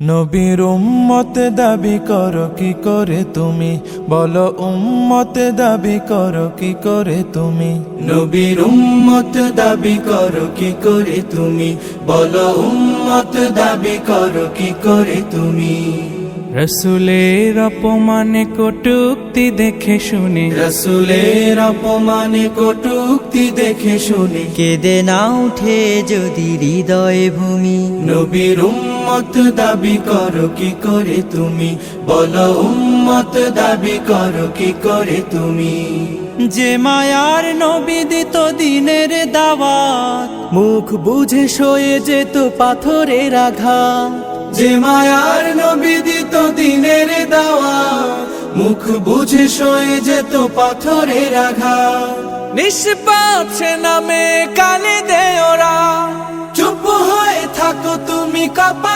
নবীর উম্মত দাবি কর, কি করে তুমি? বলো, উম্মত দাবি কর, কি করে তুমি? নবীর উম্মত দাবি করো, কি করে তুমি? বলো, উম্মত দাবি করো, কি করে তুমি? রসুলের অপমানে কটুক্তি দেখে শুনে। রসুলের অপমানে কটুক্তি দেখে শুনে। কেঁদে না উঠে যদি হৃদয় ভূমি। নবীর উম্মত দাবি করো কি করে তুমি? বলো উম্মত দাবি করো কি করে তুমি? যে মায়ার নবী দিত দিনের দাওয়াত মুখ বুঝে সয়ে যেত পাথরের আঘাত। যে মায়ার নবী দিত দিনের দাওয়া মুখ বুঝে সয়ে যেত পাথরের আঘা নিষ্পাপ নামে কানে দেওরা। চুপ হয়ে থাকো তুমি পোড়া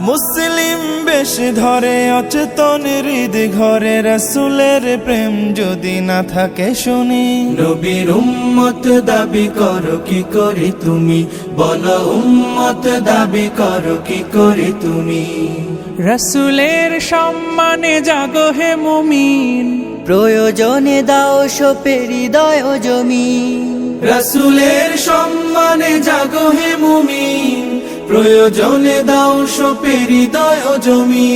মুসলিম বেশ ধরে অচেতন হৃদ ঘরে রসুলের প্রেম যদি না থাকে শুনি। নবীর উম্মত দাবি করো কি করে তুমি? বলো উম্মত দাবি করো কি করে তুমি? রসুলের সম্মানে জাগো হে মুমিন। প্রয়োজনে দাও সোপে হৃদয় জমি। রসুলের সম্মানে জাগো হে মুমিন। প্রয়োজনে দাও সোপে হৃদয় জমি।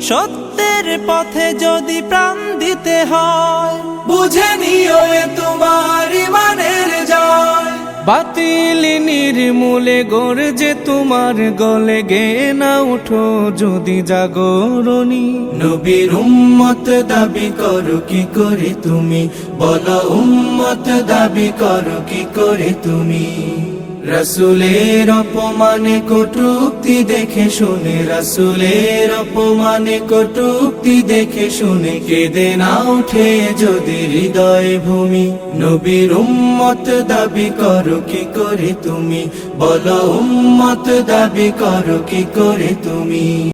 সত্যের পথে যদি প্রাণ দিতে হয় বুঝে নিও এ তোমার ইমানের জয়। বাতিল নির্মূলে গর্জে তোমার গলে গে না উঠো যদি জাগরণী। নবীর উম্মত দাবি করো কি করে তুমি? বলো উম্মত দাবি করো কি করে তুমি? রসুলের অপমানে কটুক্তি দেখে শুনে, রসুলের অপমানে কটুক্তি দেখে শুনে, কেঁদে না উঠে যদি হৃদয় ভূমি। নবীর উম্মত দাবি করো, কি করে তুমি? বলো, উম্মত দাবি করো, কি করে তুমি?